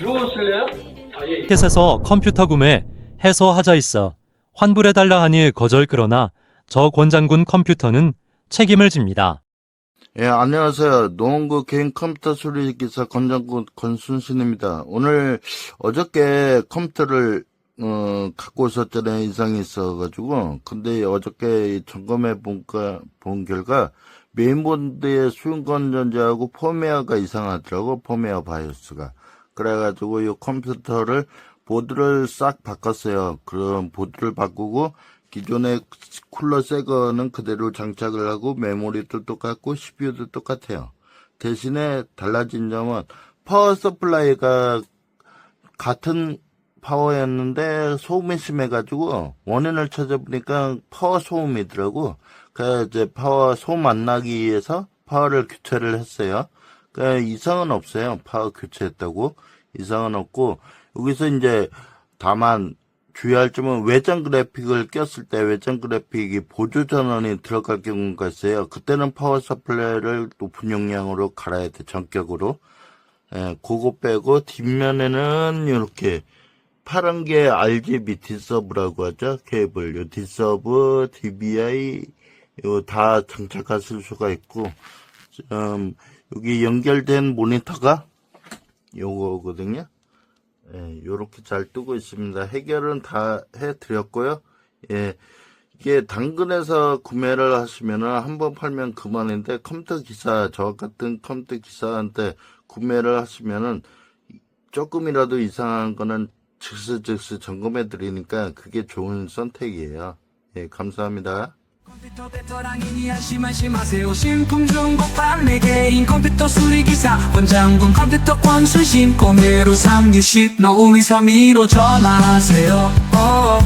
들어오실래요? 아, 예. 켓에서 컴퓨터 구매 해소하자 있어 환불해달라 하니 거절 그러나 저 권장군 컴퓨터는 책임을 집니다. 예, 안녕하세요. 노원구 개인 컴퓨터 수리 기사 권장군 권순신입니다. 오늘 어저께 컴퓨터를 어, 갖고 있었잖아요. 이상이 있어가지고. 근데 어저께 점검해 본가, 본 결과 메인보드의 수용권 전자하고 펌웨어가 이상하더라고. 펌웨어 바이오스가. 그래가지고 이 컴퓨터를 보드를 싹 바꿨어요. 그럼 보드를 바꾸고 기존의 쿨러 새 거는 그대로 장착을 하고 메모리도 똑같고 CPU도 똑같아요. 대신에 달라진 점은 파워 서플라이가 같은 파워였는데 소음이 심해가지고 원인을 찾아보니까 파워 소음이더라고. 그래서 이제 파워 소음 안 나기 위해서 파워를 교체를 했어요. 그 이상은 없어요. 파워 교체했다고 이상은 없고 여기서 이제 다만 주의할 점은 외장 그래픽을 꼈을 때 외장 그래픽이 보조 전원이 들어갈 경우가 있어요. 그때는 파워 서플라이를 높은 용량으로 갈아야 돼 전격으로. 예, 그거 빼고 뒷면에는 이렇게 파란 게 RGB D서브라고 하죠. 케이블. 요 D서브, DBI 요 다 장착하실 수가 있고 음, 여기 연결된 모니터가 요거거든요. 예, 요렇게 잘 뜨고 있습니다. 해결은 다 해드렸고요. 예, 이게 당근에서 구매를 하시면은 한 번 팔면 그만인데 컴퓨터 기사, 저 같은 컴퓨터 기사한테 구매를 하시면은 조금이라도 이상한 거는 즉시즉시 점검해 드리니까 그게 좋은 선택이에요. 예, 감사합니다. 컴퓨터 베테랑이니 안심하심 하세요. 신품 중고 판매 개인 컴퓨터 수리기사 원장군 컴퓨터 권수신 015360 노우미 32로 전화하세요. 어